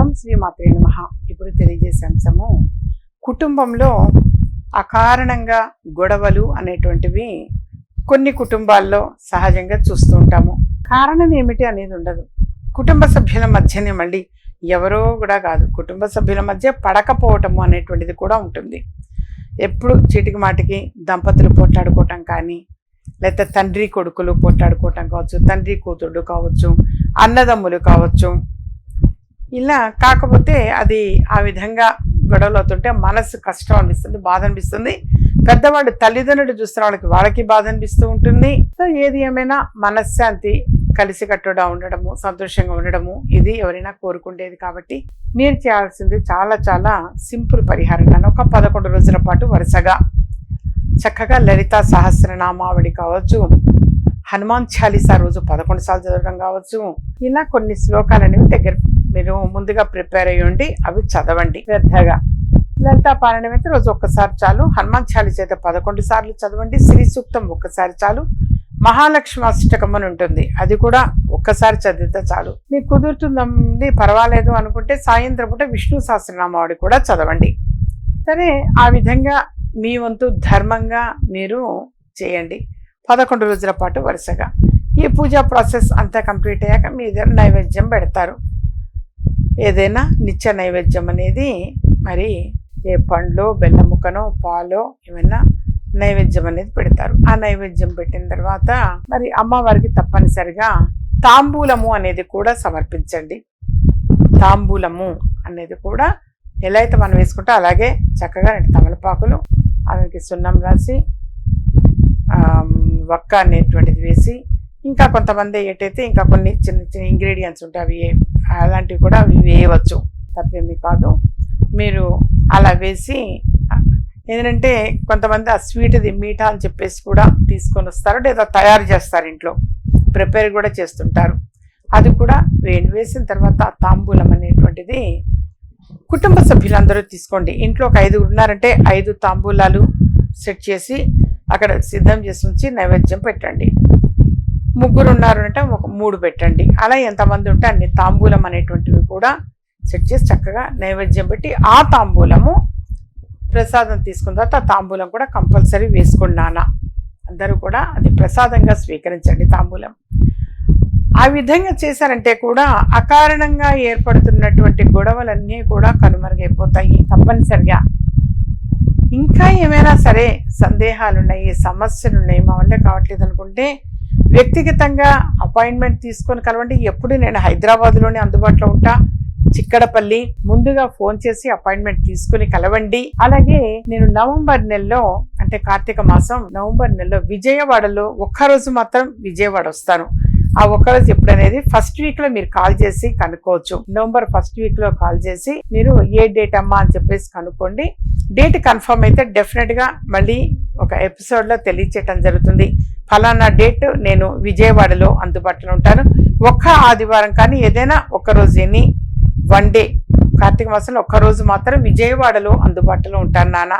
ఓం శ్రీ మాత్రే నమ. ఇప్పుడు తెలియజేసే అంశము కుటుంబంలో అకారణంగా గొడవలు అనేటువంటివి కొన్ని కుటుంబాల్లో సహజంగా చూస్తూ ఉంటాము. కారణం ఏమిటి అనేది ఉండదు. కుటుంబ సభ్యుల మధ్యనే మళ్ళీ ఎవరో కూడా కాదు. కుటుంబ సభ్యుల మధ్య పడకపోవటము అనేటువంటిది కూడా ఉంటుంది. ఎప్పుడు చీటికి మాటికి దంపతులు పోట్లాడుకోవటం కానీ లేకపోతే తండ్రి కొడుకులు పోట్లాడుకోవటం కావచ్చు తండ్రి కూతుడు కావచ్చు అన్నదమ్ములు కావచ్చు ఇలా కాకపోతే అది ఆ విధంగా గొడవలు అవుతుంటే మనసు కష్టం అనిపిస్తుంది బాధ అనిపిస్తుంది. పెద్దవాడు తల్లిదండ్రులు చూస్తున్న వాళ్ళకి వాళ్ళకి బాధ అనిపిస్తూ ఉంటుంది. సో ఏది ఏమైనా మనశ్శాంతి కలిసికట్టుగా ఉండడము సంతోషంగా ఉండడము ఇది ఎవరైనా కోరుకుండేది కాబట్టి మీరు చేయాల్సింది చాలా చాలా సింపుల్ పరిహారం ఒక పదకొండు రోజుల పాటు వరుసగా చక్కగా లలిత సహస్రనామావళి కావచ్చు హనుమాన్ చాలీసా రోజు పదకొండు సార్లు చదవడం కావచ్చు ఇలా కొన్ని శ్లోకాలు అనేవి దగ్గర మీరు ముందుగా ప్రిపేర్ అయ్యండి అవి చదవండి శ్రద్ధగా. లలితా పారాయణం అయితే రోజు ఒక్కసారి చాలు. హనుమాన్ చాలీస అయితే పదకొండు సార్లు చదవండి. శ్రీ సూక్తం ఒక్కసారి చాలు. మహాలక్ష్మి అష్టకం అని ఉంటుంది. అది కూడా ఒక్కసారి చదివితే చాలు. మీకు కుదురుతుందండి? పర్వాలేదు అనుకుంటే సాయంత్రం పూట విష్ణు సహస్రనామావళి కూడా చదవండి. సరే ఆ విధంగా మీ వంతు ధర్మంగా మీరు చేయండి. పదకొండు రోజుల పాటు వరుసగా. ఈ పూజా ప్రాసెస్ అంతా కంప్లీట్ అయ్యాక మీ దగ్గర నైవేద్యం పెడతారు. ఏదైనా నిత్య నైవేద్యం అనేది మరి ఏ పండ్లో బెల్లం ముక్కనో పాలో ఏమైనా నైవేద్యం అనేది పెడతారు. ఆ నైవేద్యం పెట్టిన తర్వాత మరి అమ్మవారికి తప్పనిసరిగా తాంబూలము అనేది కూడా సమర్పించండి. తాంబూలము అనేది కూడా ఎలా అయితే మనం వేసుకుంటే అలాగే చక్కగా రెండు తమలపాకులు ఆమెకి సున్నం రాసి వక్క అనేటువంటిది వేసి ఇంకా కొంతమంది ఏంటైతే ఇంకా కొన్ని చిన్న చిన్న ఇంగ్రీడియంట్స్ ఉంటాయి అవి అలాంటివి కూడా అవి వేయవచ్చు. తప్పేమీ కాదు. మీరు అలా వేసి ఏంటంటే కొంతమంది ఆ స్వీట్ది మీఠా అని చెప్పేసి కూడా తీసుకొని వస్తారు. లేదా తయారు చేస్తారు ఇంట్లో. ప్రిపేర్ కూడా చేస్తుంటారు. అది కూడా వేడి వేసిన తర్వాత తాంబూలం అనేటువంటిది కుటుంబ సభ్యులందరూ తీసుకోండి. ఇంట్లో ఒక ఐదు ఉన్నారంటే ఐదు తాంబూలాలు సెట్ చేసి అక్కడ సిద్ధం చేసి ఉంచి నైవేద్యం పెట్టండి. ముగ్గురు ఉన్నారు అంటే ఒక మూడు పెట్టండి. అలా ఎంతమంది ఉంటే అన్ని తాంబూలం అనేటువంటివి కూడా సెట్ చేసి చక్కగా నైవేద్యం పెట్టి ఆ తాంబూలము ప్రసాదం తీసుకున్న తర్వాత ఆ తాంబూలం కూడా కంపల్సరీ వేసుకున్నానా నాన్న. అందరూ కూడా అది ప్రసాదంగా స్వీకరించండి తాంబూలం. ఆ విధంగా చేశారంటే కూడా అకారణంగా ఏర్పడుతున్నటువంటి గొడవలన్నీ కూడా కనుమరుగైపోతాయి తప్పనిసరిగా. ఇంకా ఏమైనా సరే సందేహాలు ఉన్నాయి సమస్యలు ఉన్నాయి మా వల్లే కావట్లేదు అనుకుంటే వ్యక్తిగతంగా అపాయింట్మెంట్ తీసుకొని కలవండి. ఎప్పుడు నేను హైదరాబాద్లోనే అందుబాటులో ఉంటా. చిక్కడపల్లి ముందుగా ఫోన్ చేసి అపాయింట్మెంట్ తీసుకుని కలవండి. అలాగే నేను నవంబర్ నెలలో అంటే కార్తీక మాసం నవంబర్ నెలలో విజయవాడలో ఒక్కరోజు మాత్రం విజయవాడ వస్తాను. ఆ ఒక్కరోజు ఎప్పుడనేది ఫస్ట్ వీక్లో మీరు కాల్ చేసి కనుక్కోవచ్చు. నవంబర్ ఫస్ట్ వీక్లో కాల్ చేసి మీరు ఏ డేట్ అమ్మా అని చెప్పేసి కనుక్కోండి. డేట్ కన్ఫర్మ్ అయితే డెఫినెట్గా మళ్ళీ ఒక ఎపిసోడ్లో తెలియచేయటం జరుగుతుంది. ఫలానా డేట్ నేను విజయవాడలో అందుబాటులో ఉంటాను. ఒక్క ఆదివారం కానీ ఏదైనా ఒక రోజు ఎన్ని వన్ డే కార్తీక మాసంలో ఒక్క రోజు మాత్రం విజయవాడలో అందుబాటులో ఉంటాను నాన్న.